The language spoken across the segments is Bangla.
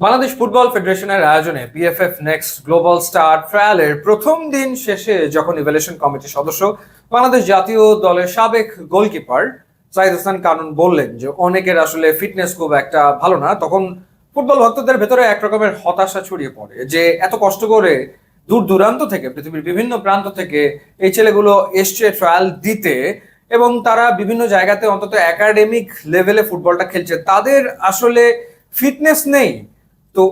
বাংলাদেশ ফুটবল ফেডারেশনের আয়োজনে বিএফএফ নেক্সট গ্লোবাল স্টার ট্রায়ালের প্রথম দিন শেষে যখন ইভ্যালুয়েশন কমিটির সদস্য বাংলাদেশ জাতীয় দলের সাবেক গোলকিপার সাইদ হাসান কানুন বললেন যে অনেকের আসলে ফিটনেস খুব একটা ভালো না। তখন ফুটবল ভক্তদের ভেতরে এক রকমের হতাশা ছড়িয়ে পড়ে যে এত কষ্ট করে দূর দূরান্ত থেকে, পৃথিবীর বিভিন্ন প্রান্ত থেকে এই ছেলেগুলো এসছে ট্রায়াল দিতে এবং তারা বিভিন্ন জায়গাতে অন্তত একাডেমিক লেভেলে ফুটবলটা খেলছে। তাদের আসলে ফিটনেস নেই। তো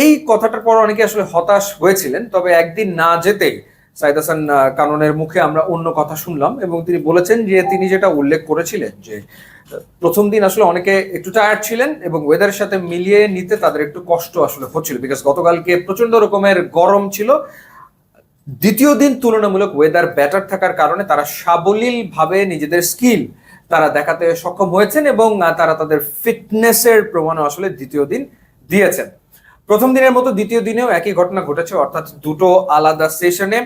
এই কথাটার পর অনেকে আসলে হতাশ হয়েছিলেন, তবে একদিন না যেতেই সাইদ হাসান কাননের মুখে আমরা অন্য কথা শুনলাম এবং তিনি বলেছেন যে তিনি যেটা উল্লেখ করেছিলেন যে, প্রথম দিন আসলে অনেকে একটু টায়ার্ড ছিলেন এবং ওয়েদারের সাথে মিলিয়ে নিতে তাদের একটু কষ্ট আসলে হচ্ছিল বিকজ গতকালকে প্রচণ্ড রকমের গরম ছিল। দ্বিতীয় দিন তুলনামূলক ওয়েদার ব্যাটার থাকার কারণে তারা সাবলীল ভাবে নিজেদের স্কিল তারা দেখাতে সক্ষম হয়েছেন এবং তারা তাদের ফিটনেসের প্রমাণও আসলে দ্বিতীয় দিন দিয়েছেন। প্রথম দিনের মতো দ্বিতীয় দিনেও একই ঘটনা ঘটেছে, অর্থাৎ দুটো আলাদা সেশনে।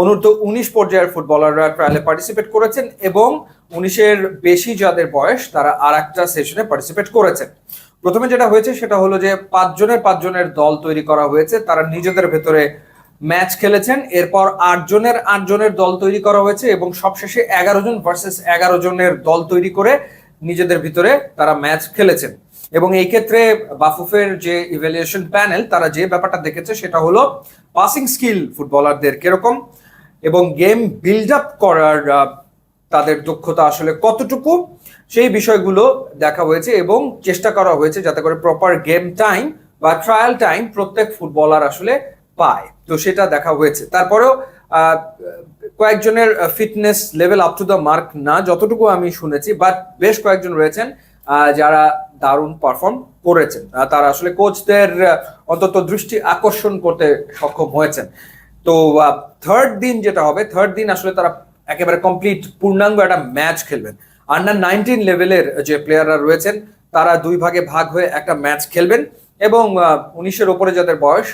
অনূর্ধ্ব উনিশ পর্যায়ের ফুটবলাররা ট্রায়ালে পার্টিসিপেট করেছেন এবং উনিশের বেশি যাদের বয়স, তারা আর একটা সেশনে পার্টিসিপেট করেছেন। প্রথমে যেটা হয়েছে সেটা হলো যে পাঁচজনের পাঁচজনের দল তৈরি করা হয়েছে, তারা নিজেদের ভেতরে ম্যাচ খেলেছেন। এরপর আট জনের আট জনের দল তৈরি করা হয়েছে এবং সবশেষে এগারো জন ভার্সেস এগারো জনের দল তৈরি করে নিজেদের ভিতরে তারা ম্যাচ খেলেছেন। এবং এই ক্ষেত্রে বাফুফের যে ইভ্যালুয়েশন প্যানেল তারা যে ব্যাপারটা দেখেছে সেটা হলো পাসিং স্কিল ফুটবলারদের কীরকম এবং গেম বিল্ড আপ করার তাদের দক্ষতা আসলে কতটুকু, সেই বিষয়গুলো দেখা হয়েছে এবং চেষ্টা করা হয়েছে যাতে করে প্রপার গেম টাইম বা ট্রায়াল টাইম প্রত্যেক ফুটবলার আসলে পায়। তো সেটা দেখা হয়েছে। তারপরেও কয়েকজনের fitness level up to the mark না, যতটুকু আমি শুনেছি বাট বেশ কয়েকজন রয়েছেন যারা দারুণ পারফর্ম করেছেন। তারা আসলে কোচদের অন্তত দৃষ্টি আকর্ষণ করতে সক্ষম হয়েছেন। তো থার্ড দিন যেটা হবে থার্ড দিন আসলে তারা একেবারে কমপ্লিট পূর্ণাঙ্গ একটা ম্যাচ খেলবেন। আন্ডার নাইনটিন লেভেলের যে প্লেয়াররা রয়েছেন, তারা দুই ভাগে ভাগ হয়ে একটা ম্যাচ খেলবেন। এবং উনিশের ওপরে যাদের বয়স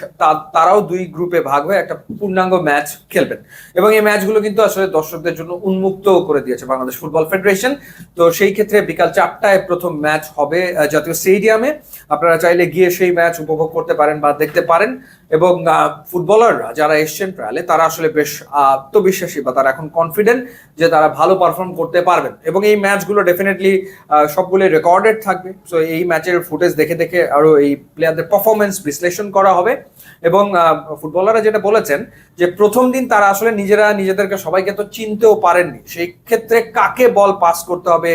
তারাও দুই গ্রুপে ভাগ হয়ে একটা পূর্ণাঙ্গ ম্যাচ খেলবেন। এবং এই ম্যাচগুলো কিন্তু আসলে দর্শকদের জন্য উন্মুক্ত করে দিয়েছে বাংলাদেশ ফুটবল ফেডারেশন তো সেই ক্ষেত্রে বিকাল চারটায় প্রথম ম্যাচ হবে জাতীয় স্টেডিয়ামে আপনারা চাইলে গিয়ে সেই ম্যাচ উপভোগ করতে পারেন বা দেখতে পারেন। এবং ফুটবলাররা যারা এসছেন ট্রায়ালে তারা আসলে বেশ আত্মবিশ্বাসী বা তারা এখন কনফিডেন্ট যে তারা ভালো পারফর্ম করতে পারবেন। এবং এই ম্যাচগুলো ডেফিনেটলি সবগুলো রেকর্ডেড থাকবে। সো এই ম্যাচের ফুটেজ দেখে দেখে আরও এই প্লেয়ারদের পারফরমেন্স বিশ্লেষণ করা হবে। এবং ফুটবলাররা যেটা বলেছেন যে, প্রথম দিন তারা আসলে নিজেরা নিজেদেরকে সবাইকে তো চিনতেও পারেননি। সেই ক্ষেত্রে কাকে বল পাস করতে হবে?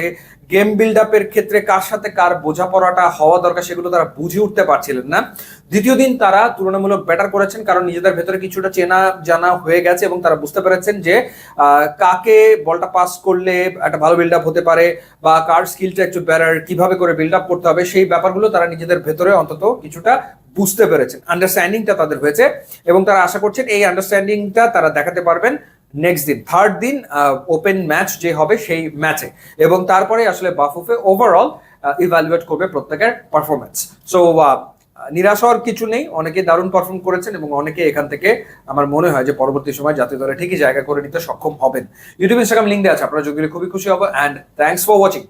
গেম বিল্ড আপের ক্ষেত্রে কার সাথে কার বোঝাপড়াটা, হওয়া দরকার সেগুলো তারা বুঝে উঠতে পারছিলেন না। দ্বিতীয় দিন তারা তুলনামূলক ব্যাটার করেছেন কারণ নিজেদের ভেতরে কিছুটা চেনা জানা হয়ে গেছে এবং তারা বুঝতে পেরেছেন যে কাকে বলটা পাস করলে একটা ভালো বিল্ড আপ হতে পারে বা কার স্কিলটা একটু বেটার কীভাবে করে বিল্ড আপ করতে হবে সেই ব্যাপারগুলো তারা নিজেদের ভেতরে অন্তত কিছুটা বুঝতে পেরেছেন। আন্ডারস্ট্যান্ডিংটা তাদের হয়েছে এবং তারা আশা করছেন এই আন্ডারস্ট্যান্ডিংটা তারা দেখাতে পারবেন। নেক্সট দিন থার্ড দিন ওপেন ম্যাচ যে হবে সেই ম্যাচে এবং তারপরে আসলে বাফুফে ওভারঅল ইভ্যালুয়েট করবে প্রত্যেকের পারফরমেন্স সো নিরাশ হওয়ার কিছু নেই, অনেকে দারুণ পারফর্ম করেছেন এবং অনেকে এখান থেকে আমার মনে হয় যে পরবর্তী সময় জাতীয় দলে ঠিকই জায়গা করে নিতে সক্ষম হবেন। ইউটিউব ইনস্টাগ্রাম লিঙ্ক দেওয়া আছে, আপনারা যোগ খুবই খুশি হব। And thanks for watching